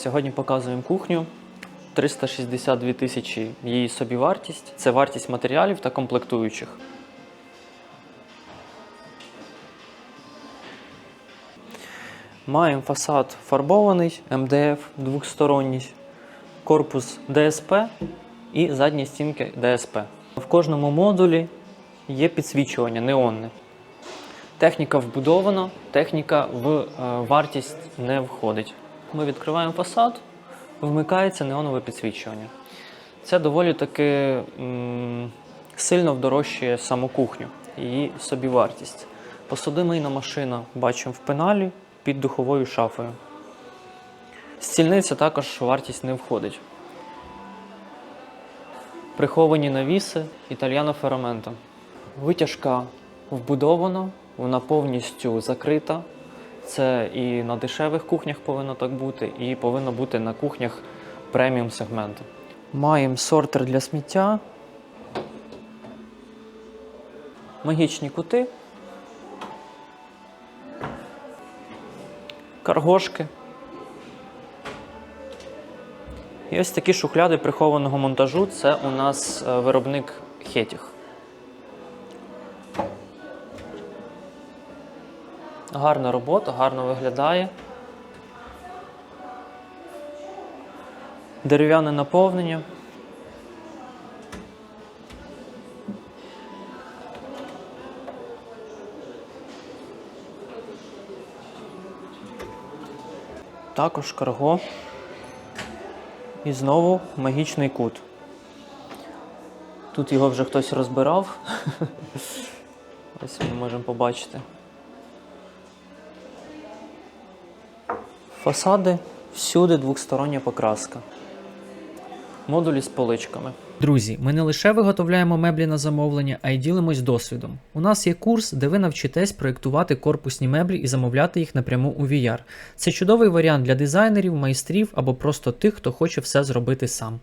Сьогодні показуємо кухню. 362 тисячі її собівартість. Це вартість матеріалів та комплектуючих. Маємо фасад фарбований, МДФ двохсторонній, корпус ДСП і задні стінки ДСП. В кожному модулі є підсвічування неонне. Техніка вбудована, техніка в е, вартість не входить. Ми відкриваємо фасад, вмикається неонове підсвічування. Це доволі таки м, сильно вдорожчує саму кухню, її собівартість. Посудомийна машина бачимо в пеналі під духовою шафою. Стільниця також вартість не входить. Приховані навіси італьяно ферамента. Витяжка вбудована, вона повністю закрита. Це і на дешевих кухнях повинно так бути, і повинно бути на кухнях преміум сегменту. Маємо сортер для сміття. Магічні кути. Каргошки. І ось такі шухляди прихованого монтажу. Це у нас е, виробник Хетіх. Гарна робота, гарно виглядає. Дерев'яне наповнення. Також карго. І знову магічний кут. Тут його вже хтось розбирав. Ось ми можемо побачити. Фасади всюди двохстороння покраска. Модулі з поличками. Друзі, ми не лише виготовляємо меблі на замовлення, а й ділимось досвідом. У нас є курс, де ви навчитесь проєктувати корпусні меблі і замовляти їх напряму у VR. Це чудовий варіант для дизайнерів, майстрів або просто тих, хто хоче все зробити сам.